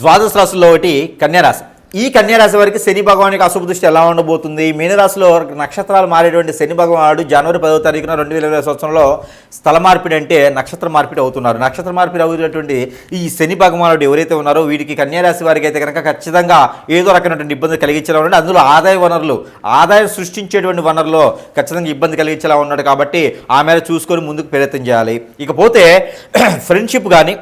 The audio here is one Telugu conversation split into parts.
ద్వాదశ రాశుల్లో ఒకటి కన్యారాశి. ఈ కన్యారాశి వారికి శని భగవానికి అశుభ దృష్టి ఎలా ఉండబోతుంది? మీనరాశిలో నక్షత్రాలు మారేటువంటి శని భగవానుడు జనవరి పదవ తారీఖున రెండు వేల ఇరవై సంవత్సరంలో స్థల మార్పిడి అంటే నక్షత్ర మార్పిడి అవుతున్నారు. నక్షత్ర మార్పిడి అవుతున్నటువంటి ఈ శని భగవానుడు ఎవరైతే ఉన్నారో వీరికి కన్యారాశి వారికి అయితే కనుక ఖచ్చితంగా ఏదో రకమైనటువంటి ఇబ్బంది కలిగించేలా ఉన్నాడు అందులో ఆదాయ వనరులు ఆదాయం సృష్టించేటువంటి వనరులో ఖచ్చితంగా ఇబ్బంది కలిగించేలా ఉన్నాడు కాబట్టి ఆ మేర చూసుకొని ముందుకు ప్రయత్నం చేయాలి. ఇకపోతే ఫ్రెండ్షిప్ కానీ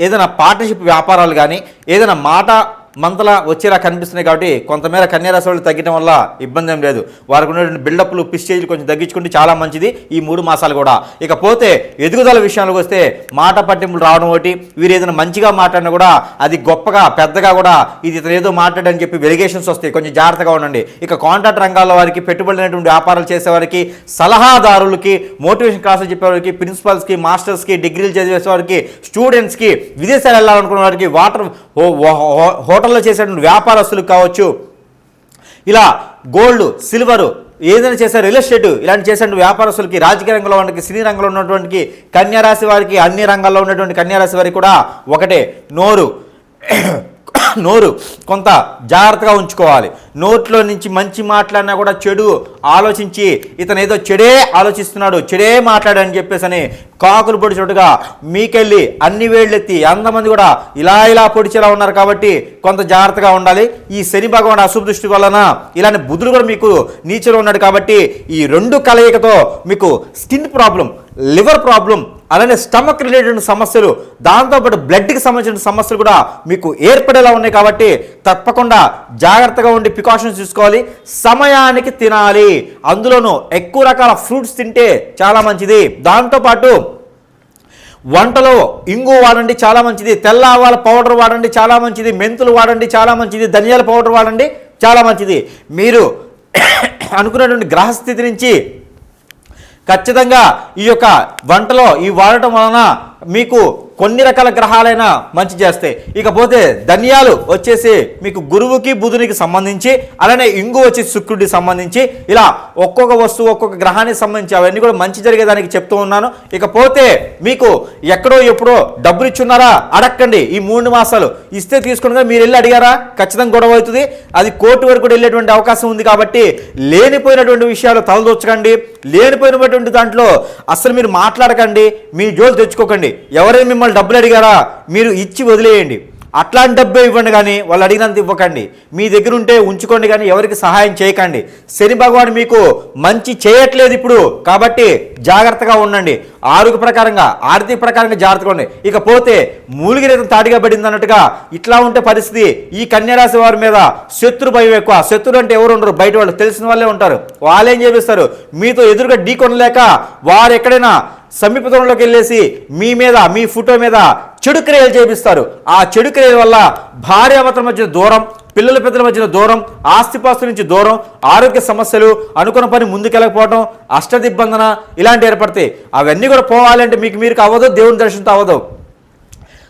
ఏదైనా పార్ట్నర్షిప్ వ్యాపారాలు కానీ ఏదైనా మాట మంతలా వచ్చేలా కనిపిస్తున్నాయి కాబట్టి కొంతమేర కన్యారాశి వాళ్ళు తగ్గడం వల్ల ఇబ్బంది ఏం లేదు. వారికి ఉన్నటువంటి బిల్డప్లు పిస్టేజ్లు కొంచెం తగ్గించుకుంటే చాలా మంచిది ఈ మూడు మాసాలు కూడా. ఇకపోతే ఎదుగుదల విషయాలకు వస్తే మాట పట్టింపులు రావడం ఒకటి వీరు ఏదైనా మంచిగా మాట్లాడినా కూడా అది గొప్పగా పెద్దగా కూడా ఇది ఇతను ఏదో మాట్లాడని చెప్పి వెలిగేషన్స్ వస్తాయి. కొంచెం జాగ్రత్తగా ఉండండి. ఇక కాంట్రాక్ట్ రంగాల్లో వారికి పెట్టుబడినటువంటి వ్యాపారాలు చేసేవారికి సలహాదారులకి మోటివేషన్ క్లాసులు చెప్పేవారికి ప్రిన్సిపల్స్కి మాస్టర్స్కి డిగ్రీలు చదివేసే వారికి స్టూడెంట్స్కి విదేశాలు వెళ్ళాలనుకున్న వారికి వాటర్ హో- హో- హోటల్లో చేసేటువంటి వ్యాపారస్తులు కావచ్చు ఇలా గోల్డ్ సిల్వరు ఏదైనా చేసే రియల్ ఎస్టేట్ ఇలాంటి చేసేటువంటి వ్యాపారస్తులకి రాజకీయ రంగంలో ఉన్నటువంటి సినీ రంగంలో ఉన్నటువంటి కన్యారాశి వారికి అన్ని రంగాల్లో ఉన్నటువంటి కన్యారాశి వారికి కూడా ఒకటే నోరు. నోరు. కొంత జాగ్రత్తగా ఉంచుకోవాలి. నోట్లో నుంచి మంచి మాట్లాడినా కూడా చెడు ఆలోచించి ఇతను ఏదో చెడే ఆలోచిస్తున్నాడు చెడే మాట్లాడని చెప్పేసి అని కాకులు పొడిచినట్టుగా మీకెళ్ళి అన్ని వేళ్ళెత్తి అంతమంది కూడా ఇలా ఇలా పొడిచేలా ఉన్నారు కాబట్టి కొంత జాగ్రత్తగా ఉండాలి. ఈ శని భగవాన్ అశుభ దృష్టి వలన ఇలాంటి బుధుడు కూడా మీకు నీచలో ఉన్నాడు కాబట్టి ఈ రెండు కలయికతో మీకు స్కిన్ ప్రాబ్లం లివర్ ప్రాబ్లం అలానే స్టమక్ రిలేటెడ్ సమస్యలు దాంతోపాటు బ్లడ్కి సంబంధించిన సమస్యలు కూడా మీకు ఏర్పడేలా ఉన్నాయి కాబట్టి తప్పకుండా జాగ్రత్తగా ఉండి ప్రికాషన్స్ తీసుకోవాలి సమయానికి తినాలి. అందులోనూ ఎక్కువ రకాల ఫ్రూట్స్ తింటే చాలా మంచిది. దాంతోపాటు వంటలో ఇంగు వాడండి చాలా మంచిది. తెల్ల ఆవాల పౌడర్ వాడండి చాలా మంచిది. మెంతులు వాడండి చాలా మంచిది. ధనియాల పౌడర్ వాడండి చాలా మంచిది. మీరు అనుకున్నటువంటి గ్రహస్థితి నుంచి ఖచ్చితంగా ఈ యొక్క వంటలో ఈ వాడటం వలన మీకు కొన్ని రకాల గ్రహాలైనా మంచి చేస్తాయి ఇకపోతే ధనియాలు వచ్చేసి మీకు గురువుకి బుధునికి సంబంధించి అలానే ఇంగు వచ్చి శుక్రుడికి సంబంధించి ఇలా ఒక్కొక్క వస్తువు ఒక్కొక్క గ్రహానికి సంబంధించి అవన్నీ కూడా మంచి జరిగేదానికి చెప్తూ ఉన్నాను. ఇకపోతే మీకు ఎక్కడో ఎప్పుడో డబ్బులు ఇచ్చున్నారా? అడక్కండి. ఈ మూడు మాసాలు ఇస్తే తీసుకుని మీరు వెళ్ళి అడిగారా? ఖచ్చితంగా గొడవ అవుతుంది. అది కోర్టు వరకు వెళ్ళేటువంటి అవకాశం ఉంది కాబట్టి లేనిపోయినటువంటి విషయాలు తలదొచ్చకండి లేనిపోయినటువంటి దాంట్లో అసలు మీరు మాట్లాడకండి. మీ జోలు తెచ్చుకోకండి. ఎవరైనా మిమ్మల్ని డబ్బులు అడిగారా? మీరు ఇచ్చి వదిలేయండి. అట్లాంటి డబ్బే ఇవ్వండి కానీ వాళ్ళు అడిగినంత ఇవ్వకండి. మీ దగ్గర ఉంటే ఉంచుకోండి కానీ ఎవరికి సహాయం చేయకండి. శని భగవాన్ మీకు మంచి చేయట్లేదు ఇప్పుడు. కాబట్టి జాగ్రత్తగా ఉండండి. ఆరోగ్య ప్రకారంగా ఆర్థిక ప్రకారంగా జాగ్రత్తగా ఉండండి. ఇకపోతే మూలిగిరేతం తాడిగా పడింది అన్నట్టుగా ఇట్లా ఉంటే పరిస్థితి ఈ కన్యారాశి వారి మీద శత్రు భయం ఎక్కువ. శత్రులు అంటే ఎవరు ఉండరు? బయట వాళ్ళు తెలిసిన వాళ్ళే ఉంటారు. వాళ్ళేం చేపిస్తారు? మీతో ఎదురుగా ఢీ కొనలేక వారు ఎక్కడైనా సమీప దూరంలోకి వెళ్ళేసి మీ మీద మీ ఫోటో మీద చెడు క్రియలు చేపిస్తారు. ఆ చెడు క్రియల వల్ల భార్యాభర్తల మధ్య దూరం పిల్లల పెద్దల మధ్యన దూరం ఆస్తిపాస్తుల నుంచి దూరం ఆరోగ్య సమస్యలు అనుకున్న పని ముందుకెళ్ళకపోవడం అష్టదిబ్బందన ఇలాంటి ఏర్పడతాయి. అవన్నీ కూడా పోవాలంటే మీకు మీరు అవ్వదు దేవుని దర్శనంతో అవ్వదు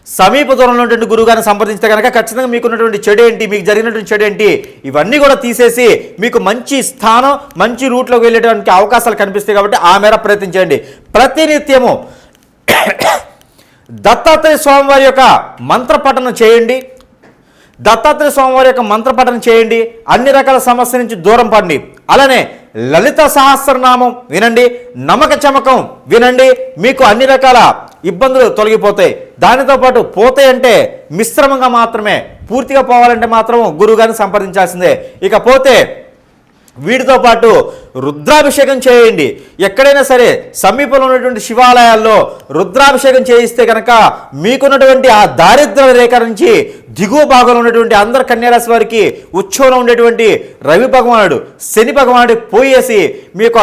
సమీప దూరంలో ఉన్నటువంటి గురువుగారిని సంప్రదించితే కనుక ఖచ్చితంగా మీకు ఉన్నటువంటి చెడు ఏంటి మీకు జరిగినటువంటి చెడు ఏంటి ఇవన్నీ కూడా తీసేసి మీకు మంచి స్థానం మంచి రూట్లోకి వెళ్ళేటువంటి అవకాశాలు కనిపిస్తాయి కాబట్టి ఆ మేర ప్రయత్నించండి ప్రతినిత్యము దత్తాత్రేయ స్వామివారి యొక్క మంత్ర పఠనం చేయండి. దత్తాత్రేయ స్వామివారి యొక్క మంత్ర పఠనం చేయండి. అన్ని రకాల సమస్య నుంచి దూరం పడండి. అలానే లలిత సహస్రనామం వినండి. నమక చమకం వినండి. మీకు అన్ని రకాల ఇబ్బందులు తొలగిపోతాయి. దానితో పాటు పోతే అంటే మిశ్రమంగా మాత్రమే పూర్తిగా పోవాలంటే మాత్రం గురువుగారిని సంప్రదించాల్సిందే. ఇకపోతే వీటితో పాటు రుద్రాభిషేకం చేయండి. ఎక్కడైనా సరే సమీపంలో ఉన్నటువంటి శివాలయాల్లో రుద్రాభిషేకం చేయిస్తే కనుక మీకున్నటువంటి ఆ దారిద్ర రేఖ నుంచి దిగువ భాగంలో ఉన్నటువంటి అందరు కన్యారాశి వారికి ఉత్సవంలో ఉండేటువంటి రవి భగవానుడు శని భగవానుడు పోయేసి మీ యొక్క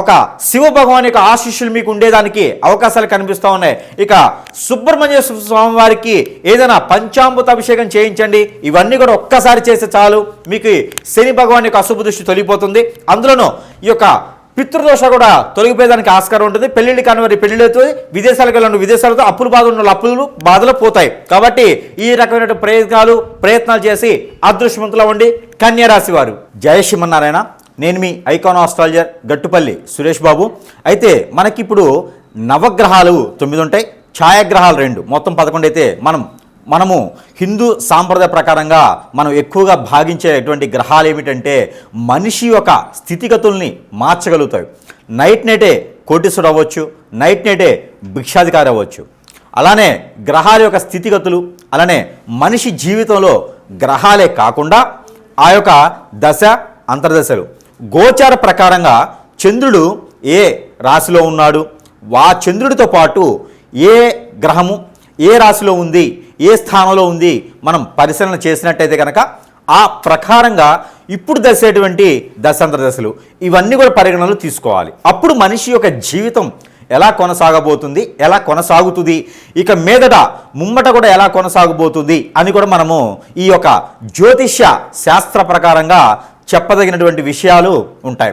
ఒక శివ భగవాన్ యొక్క ఆశీస్సులు మీకు ఉండేదానికి అవకాశాలు కనిపిస్తూ ఉన్నాయి. ఇక సుబ్రహ్మణ్య స్వామి వారికి ఏదైనా పంచామృత అభిషేకం చేయించండి. ఇవన్నీ కూడా ఒక్కసారి చేస్తే చాలు. మీకు శని భగవాన్ యొక్క అశుభ దృష్టి తొలగిపోతుంది. అందులోనూ ఈ యొక్క పితృదోష కూడా తొలగిపోయేదానికి ఆస్కారం ఉంటుంది. పెళ్ళిళ్ళు కాని వారి పెళ్ళిళ్ళతో విదేశాలకు వెళ్ళిన విదేశాలతో అప్పులు బాధ ఉన్న అప్పులు బాధలు పోతాయి. కాబట్టి ఈ రకమైన ప్రయత్నాలు ప్రయత్నాలు చేసి అదృష్టవంతులు ఉండి కన్యారాశి వారు. జయ శ్రీమన్నారాయణ. నేను మీ ఐకాన్ ఆస్ట్రాలజర్ గట్టుపల్లి సురేష్ బాబు. అయితే మనకిప్పుడు నవగ్రహాలు తొమ్మిది ఉంటాయి. ఛాయాగ్రహాలు రెండు. మొత్తం పదకొండు అయితే మనం మనము హిందూ సాంప్రదాయ ప్రకారంగా మనం ఎక్కువగా భావించేటువంటి గ్రహాలు ఏమిటంటే మనిషి యొక్క స్థితిగతుల్ని మార్చగలుగుతాయి. నైట్ నైటే కోటీశ్వరుడు అవ్వచ్చు నైట్ నైటే భిక్షాధికారి అవ్వచ్చు. అలానే గ్రహాల యొక్క స్థితిగతులు అలానే మనిషి జీవితంలో గ్రహాలే కాకుండా ఆ యొక్క దశ అంతర్దశలు. గోచార ప్రకారంగా చంద్రుడు ఏ రాశిలో ఉన్నాడు వా చంద్రుడితో పాటు ఏ గ్రహము ఏ రాశిలో ఉంది ఏ స్థానంలో ఉంది మనం పరిశీలన చేసినట్టయితే కనుక ఆ ప్రకారంగా ఇప్పుడు దశేటువంటి దశాంతర దశలు ఇవన్నీ కూడా పరిగణనలు తీసుకోవాలి. అప్పుడు మనిషి యొక్క జీవితం ఎలా కొనసాగబోతుంది ఎలా కొనసాగుతుంది ఇక మీదట ముమ్మట కూడా ఎలా కొనసాగబోతుంది అని కూడా మనము ఈ యొక్క జ్యోతిష్య శాస్త్ర ప్రకారంగా చెప్పదగినటువంటి విషయాలు ఉంటాయి.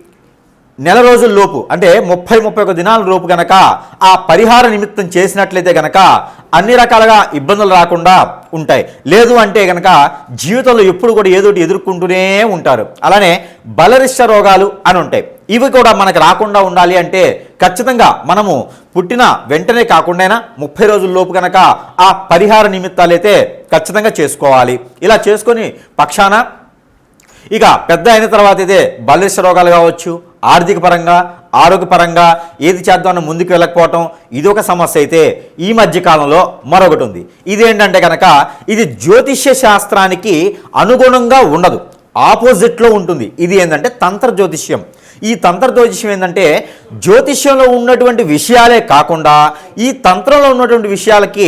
నెల రోజుల లోపు అంటే ముప్పై ముప్పై ఒక దినాల లోపు గనక ఆ పరిహార నిమిత్తం చేసినట్లయితే గనక అన్ని రకాలుగా ఇబ్బందులు రాకుండా ఉంటాయి. లేదు అంటే గనక జీవితంలో ఎప్పుడు కూడా ఏదో ఎదుర్కొంటూనే ఉంటారు. అలానే బలరిష్ట రోగాలు అని ఉంటాయి. ఇవి కూడా మనకు రాకుండా ఉండాలి అంటే ఖచ్చితంగా మనము పుట్టిన వెంటనే కాకుండా ముప్పై రోజుల లోపు కనుక ఆ పరిహార నిమిత్తాలు అయితే ఖచ్చితంగా చేసుకోవాలి. ఇలా చేసుకొని పక్షాన ఇక పెద్ద అయిన తర్వాత అయితే బలరిష్ట రోగాలు కావచ్చు ఆర్థిక పరంగా ఆరోగ్యపరంగా ఏది చేద్దామని ముందుకు వెళ్ళకపోవటం ఇది ఒక సమస్య అయితే ఈ మధ్య కాలంలో మరొకటి ఉంది. ఇదేంటంటే కనుక ఇది జ్యోతిష్య శాస్త్రానికి అనుగుణంగా ఉండదు. ఆపోజిట్లో ఉంటుంది. ఇది ఏంటంటే తంత్ర జ్యోతిష్యం ఈ తంత్ర జ్యోతిష్యం ఏంటంటే జ్యోతిష్యంలో ఉన్నటువంటి విషయాలే కాకుండా ఈ తంత్రంలో ఉన్నటువంటి విషయాలకి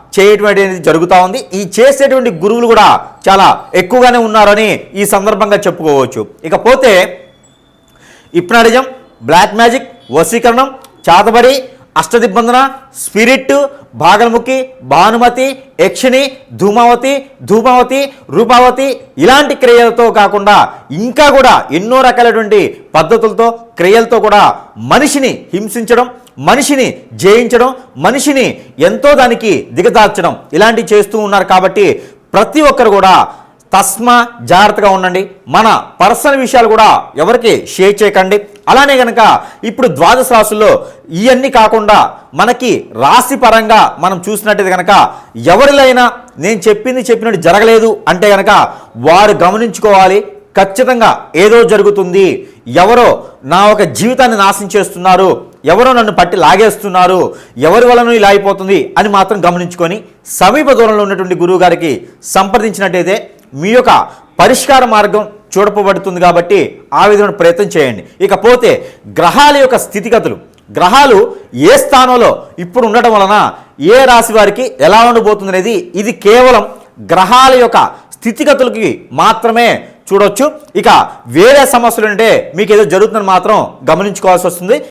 చేయటువంటి జరుగుతూ ఉంది. ఈ చేసేటువంటి గురువులు కూడా చాలా ఎక్కువగానే ఉన్నారని ఈ సందర్భంగా చెప్పుకోవచ్చు. ఇకపోతే ఇప్నాడిజం బ్లాక్ మ్యాజిక్ వశీకరణం చాతబడి అష్టదిబ్బందన స్పిరిట్ భాగల్ముఖి భానుమతి యక్షిణి ధూమావతి ధూమావతి రూపావతి ఇలాంటి క్రియలతో కాకుండా ఇంకా కూడా ఎన్నో రకాలైనటువంటి పద్ధతులతో క్రియలతో కూడా మనిషిని హింసించడం మనిషిని జయించడం మనిషిని ఎంతో దానికి దిగదార్చడం ఇలాంటివి చేస్తూ ఉన్నారు కాబట్టి ప్రతి ఒక్కరు కూడా తస్మా జాగ్రత్తగా ఉండండి. మన పర్సనల్ విషయాలు కూడా ఎవరికి షేర్ చేయకండి. అలానే కనుక ఇప్పుడు ద్వాదశ రాశుల్లో ఇవన్నీ కాకుండా మనకి రాశి పరంగా మనం చూసినట్టయితే కనుక ఎవరిలైనా నేను చెప్పింది చెప్పినట్టు జరగలేదు అంటే కనుక వారు గమనించుకోవాలి. ఖచ్చితంగా ఏదో జరుగుతుంది. ఎవరో నా ఒక జీవితాన్ని నాశనం చేస్తున్నారు. ఎవరో నన్ను పట్టి లాగేస్తున్నారు. ఎవరి వలన ఇలా అయిపోతుంది అని మాత్రం గమనించుకొని సమీప దూరంలో ఉన్నటువంటి గురువు గారికి సంప్రదించినట్టయితే మీ యొక్క పరిష్కార మార్గం చూడపబడుతుంది కాబట్టి ఆ విధమైన ప్రయత్నం చేయండి. ఇకపోతే గ్రహాల యొక్క స్థితిగతులు గ్రహాలు ఏ స్థానంలో ఇప్పుడు ఉండటం వలన ఏ రాశి వారికి ఎలా ఉండబోతుంది అనేది ఇది కేవలం గ్రహాల యొక్క స్థితిగతులకి మాత్రమే చూడొచ్చు. ఇక వేరే సమస్యలు అంటే మీకు ఏదో జరుగుతుందని మాత్రం గమనించుకోవాల్సి వస్తుంది.